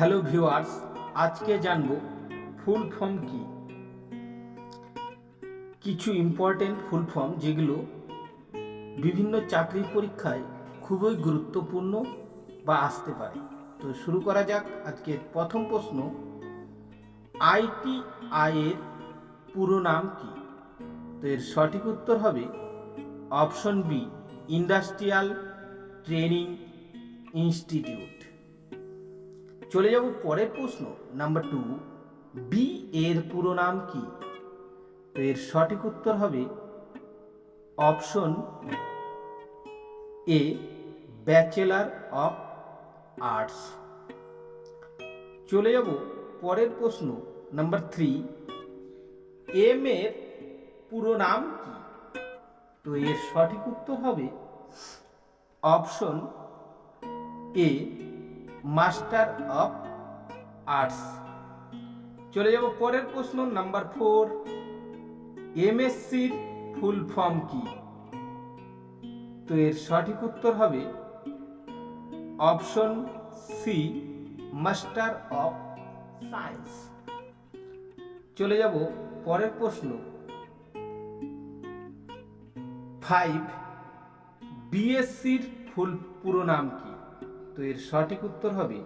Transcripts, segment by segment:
Hello viewers, আজকে জানব ফুল form কি? কিছু ইম্পর্টেন্ট ফুল ফর্ম যেগুলো বিভিন্ন চাকরির পরীক্ষায় খুবই গুরুত্বপূর্ণ বা আসতে পারে। তো শুরু করা যাক আজকে প্রথম প্রশ্ন আইটিআই এর পুরো নাম কি? তো এর সঠিক উত্তর হবে option B industrial training institute চলে যাব পরের প্রশ্ন নাম্বার টু বি এর পুরো নাম কি? তো এর সঠিক উত্তর হবে option A bachelor of arts চলে যাব পরের প্রশ্ন নাম্বার থ্রি এম এর পুরো নাম কি? তো এর সঠিক উত্তর হবে option A master of arts. চলে যাব পরের প্রশ্ন, নাম্বার ফোর। এমএসসির ফুল ফর্ম কি? তো এর সঠিক উত্তর হবে option C, master of science. চলে যাব পরের প্রশ্ন। ফাইভ বিএসসির ফুল পুরো নাম কি? তো এর সঠিক উত্তর হবে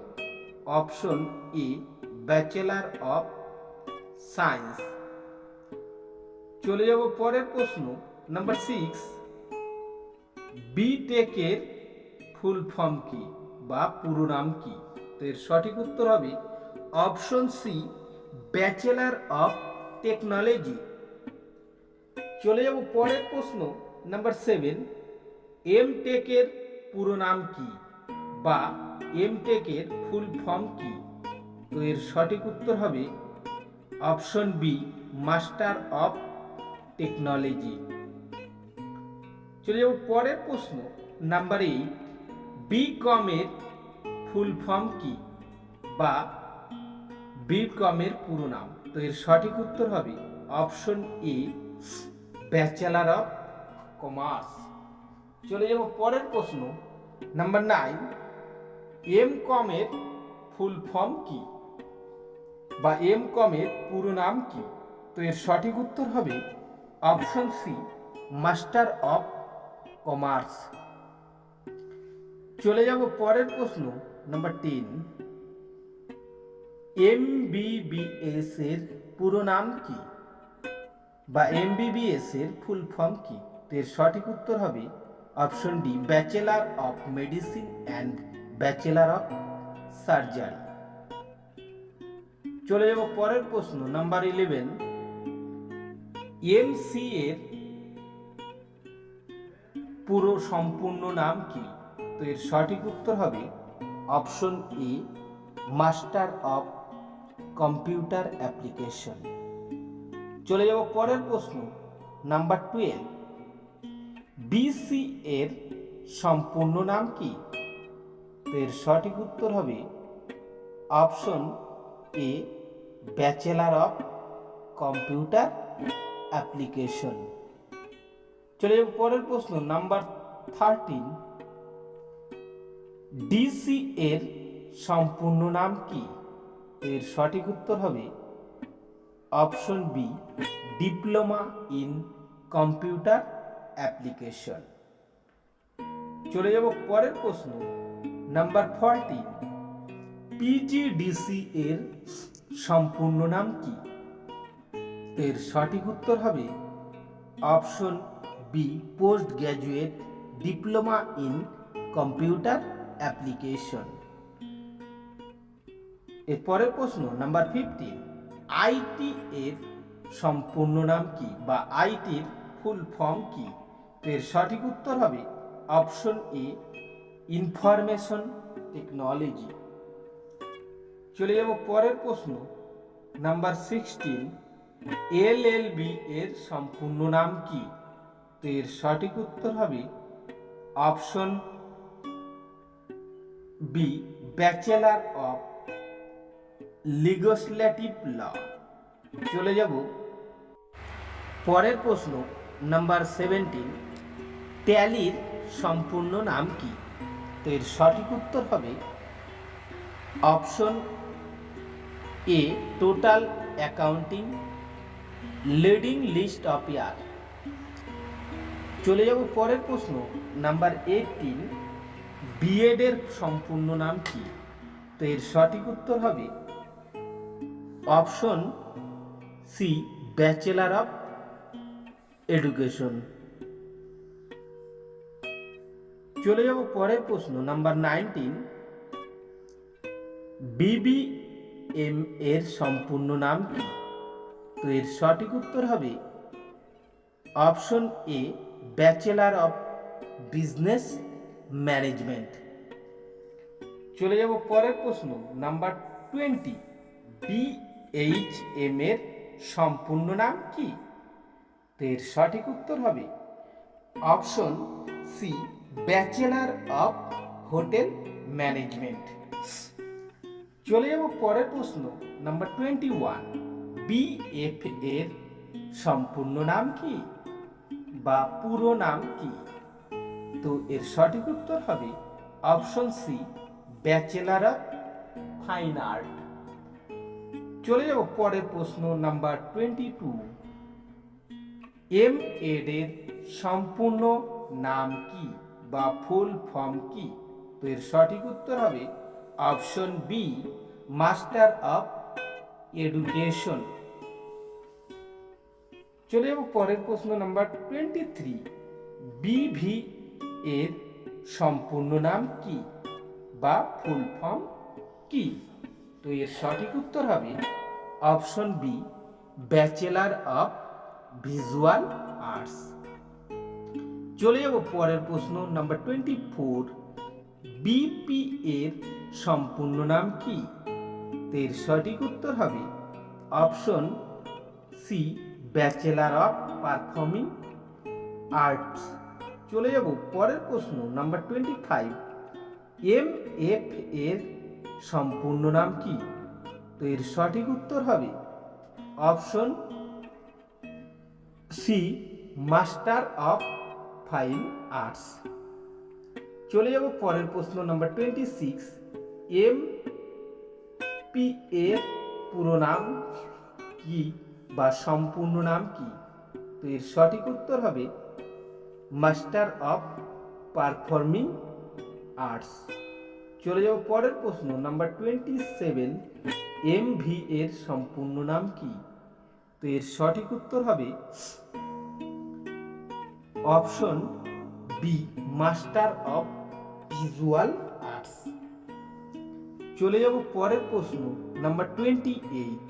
option A bachelor of science. চলে যাব পরের প্রশ্ন, নাম্বার সিক্স। বি টেকের ফুল ফর্ম কি বা পুরো নাম কি? তো এর সঠিক উত্তর হবে option C, bachelor of technology. চলে যাব পরের প্রশ্ন, নাম্বার সেভেন এম টেকের পুরো নাম কি বা এম টেকের ফুল ফর্ম কি? তো এর সঠিক উত্তর হবে option B master of technology চলে যাব পরের প্রশ্ন নাম্বার এইট বি কমের ফুল ফর্ম কি বা বি কমের পুরো নাম? তো এর সঠিক উত্তর হবে option A bachelor of commerce চলে যাব পরের প্রশ্ন নাম্বার নাইন এম কমের ফুল ফর্ম কি? বা এম কমের পুরো নাম কি? তো এর সঠিক উত্তর হবে option C master of commerce চলে যাব পরের প্রশ্ন নাম্বার টেন এমবিবিএস এর পুরো নাম কি? বা এমবিবিএস এর ফুল ফর্ম কি? তো এর সঠিক উত্তর হবে option D bachelor of medicine and bachelor of surgery. চলে যাব পরের প্রশ্ন, নাম্বার ইলেভেন এমসি এর পুরো সম্পূর্ণ নাম কি? তো এর সঠিক উত্তর হবে option A, master of computer application. চলে যাব পরের প্রশ্ন, নাম্বার টুয়েলভ বিসি এর সম্পূর্ণ নাম কি? এর সঠিক উত্তর হবে option A, bachelor of computer application. চলে যাব পরের প্রশ্ন, নাম্বার থার্টিন ডিসি এর সম্পূর্ণ নাম কি? এর সঠিক উত্তর হবে option B diploma in computer application. চলে যাব পরের প্রশ্ন। নাম্বার ফোরটিন পিজিডিসি এর সম্পূর্ণ নাম কি? এর সঠিক উত্তর হবে option B post graduate diploma in computer application. এর পরের প্রশ্ন নাম্বার ফিফটিন আইটি এর সম্পূর্ণ নাম কি বা আইটির ফুল ফর্ম কি? এর সঠিক উত্তর হবে অপশন এ ইনফরমেশন টেকনোলজি। চলে যাব পরের প্রশ্ন, number sixteen, L L B এর সম্পূর্ণ নাম কি? তো এর সঠিক উত্তর হবে option B, bachelor of legislative law. চলে যাব পরের প্রশ্ন, নাম্বার সেভেন্টিন, ট্যালির সম্পূর্ণ নাম কি? তো এর সঠিক উত্তর হবে option A, total accounting leading list of year. চলে যাব পরের প্রশ্ন, নাম্বার এইটিন বিএডের সম্পূর্ণ নাম কি? তো এর সঠিক উত্তর হবে option C bachelor of education চলে যাব পরের প্রশ্ন নাম্বার নাইনটিন বিবিএম এর সম্পূর্ণ নাম কি? তো এর সঠিক উত্তর হবে option A bachelor of business management চলে যাব পরের প্রশ্ন নাম্বার টোয়েন্টি বিএইচএম এর সম্পূর্ণ নাম কি? তো এর সঠিক উত্তর হবে option C bachelor of hotel management. চলে যাব পরের প্রশ্ন নাম্বার টোয়েন্টি ওয়ান বিএফ এর সম্পূর্ণ নাম কি বা পুরো নাম কি? তো এর সঠিক উত্তর হবে option C bachelor of fine art চলে যাব পরের প্রশ্ন number twenty two M Ed এর সম্পূর্ণ নাম কি? বা ফুল ফর্ম কি? তো এর সঠিক উত্তর হবে option B master of education. চলে যাব পরের প্রশ্ন নাম্বার টোয়েন্টি থ্রি বিভি এর সম্পূর্ণ নাম কি বা ফুল ফর্ম কি? তো এর সঠিক উত্তর হবে option B bachelor of visual arts. চলে যাব পরের প্রশ্ন নাম্বার টোয়েন্টি ফোর বিপি এর সম্পূর্ণ নাম কি? এর সঠিক উত্তর হবে option C bachelor of performing arts চলে যাব পরের প্রশ্ন number twenty five M F এর সম্পূর্ণ নাম কি? তো এর সঠিক উত্তর হবে option C master of fine arts. চলে যাব পরের প্রশ্ন number twenty six M P এর পুরো নাম কি বা সম্পূর্ণ নাম কি? তো এর সঠিক উত্তর হবে মাস্টার অফ পারফর্মিং আর্টস। চলে যাব পরের প্রশ্ন number twenty seven M V এর সম্পূর্ণ নাম কি? তো এর সঠিক উত্তর হবে option B, master of visual arts. চলে যাব পরের প্রশ্ন, নাম্বার টোয়েন্টি এইট।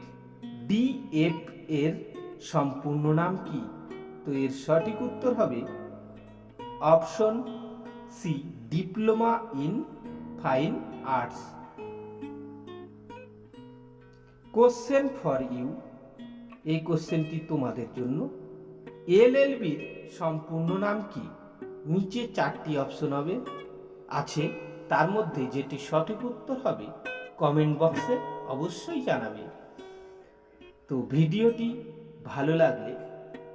ডিএফ এর সম্পূর্ণ নাম কি? তো এর সঠিক উত্তর হবে option C, diploma in fine arts. Question for you, এই কোশ্চেনটি তোমাদের জন্য। এলএলবির সম্পূর্ণ নাম কি? নিচে চারটি অপশন হবে। আছে, তার মধ্যে যেটি সঠিক উত্তর হবে, কমেন্ট বক্সে অবশ্যই জানাবে। তো ভিডিওটি ভালো লাগলে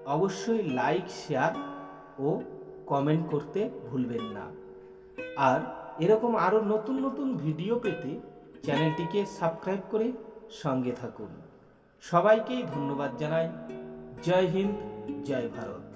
অবশ্যই লাইক, শেয়ার ও কমেন্ট করতে ভুলবেন না। আর এরকম আরও নতুন নতুন ভিডিও পেতে চ্যানেলটিকে সাবস্ক্রাইব করে সঙ্গে থাকুন। সবাইকেই ধন্যবাদ জানাই। জয় হিন্দ। জয় ভারত।